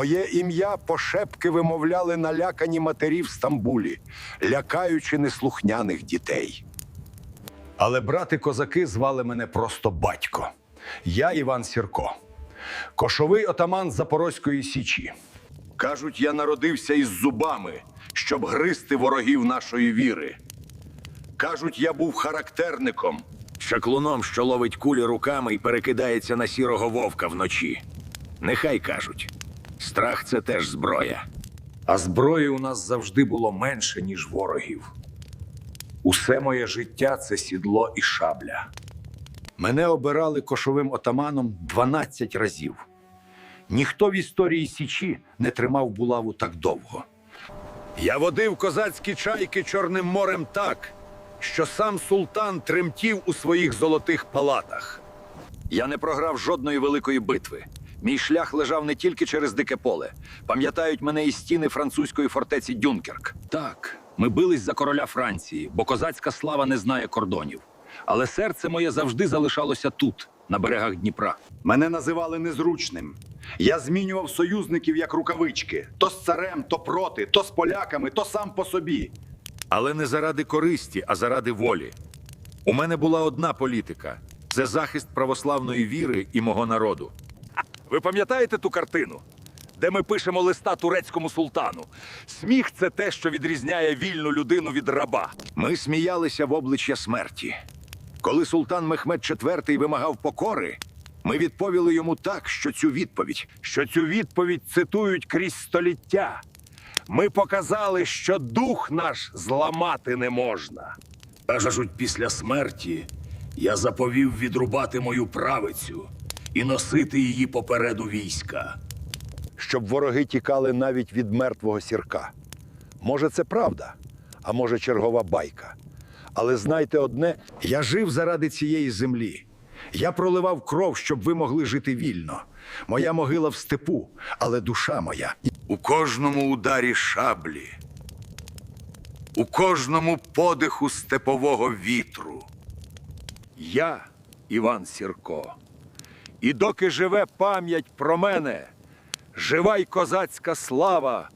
Моє ім'я пошепки вимовляли налякані матері в Стамбулі, лякаючи неслухняних дітей. Але брати козаки звали мене просто батько. Я Іван Сірко, кошовий отаман Запорозької Січі. Кажуть, я народився із зубами, щоб гризти ворогів нашої віри. Кажуть, я був характерником, Шаклуном, що ловить кулі руками і перекидається на сірого вовка вночі. Нехай кажуть, страх це теж зброя. А зброї у нас завжди було менше, ніж ворогів. Усе моє життя це сідло і шабля. Мене обирали кошовим отаманом 12 разів. Ніхто в історії Січі не тримав булаву так довго. Я водив козацькі чайки Чорним морем так, що сам султан тремтів у своїх золотих палатах. Я не програв жодної великої битви. Мій шлях лежав не тільки через дике поле. Пам'ятають мене і стіни французької фортеці Дюнкерк. Так, ми бились за короля Франції, бо козацька слава не знає кордонів. Але серце моє завжди залишалося тут, на берегах Дніпра. Мене називали незручним. Я змінював союзників як рукавички: то з царем, то проти, то з поляками, то сам по собі. Але не заради користі, а заради волі. У мене була одна політика це захист православної віри і мого народу. Ви пам'ятаєте ту картину, де ми пишемо листа турецькому султану? Сміх це те, що відрізняє вільну людину від раба. Ми сміялися в обличчя смерті. Коли султан Мехмед IV вимагав покори, ми відповіли йому так, що цю відповідь, що цю відповідь цитують крізь століття. Ми показали, що дух наш зламати не можна. Кажуть, після смерті я заповів відрубати мою правицю і носити її попереду війська. щоб вороги тікали навіть від мертвого сірка. Може, це правда, а може, чергова байка. Але знайте одне: я жив заради цієї землі. Я проливав кров, щоб ви могли жити вільно. Моя могила в степу, але душа моя. У кожному ударі шаблі, у кожному подиху степового вітру. Я Іван Сірко. І доки живе пам'ять про мене, жива й козацька слава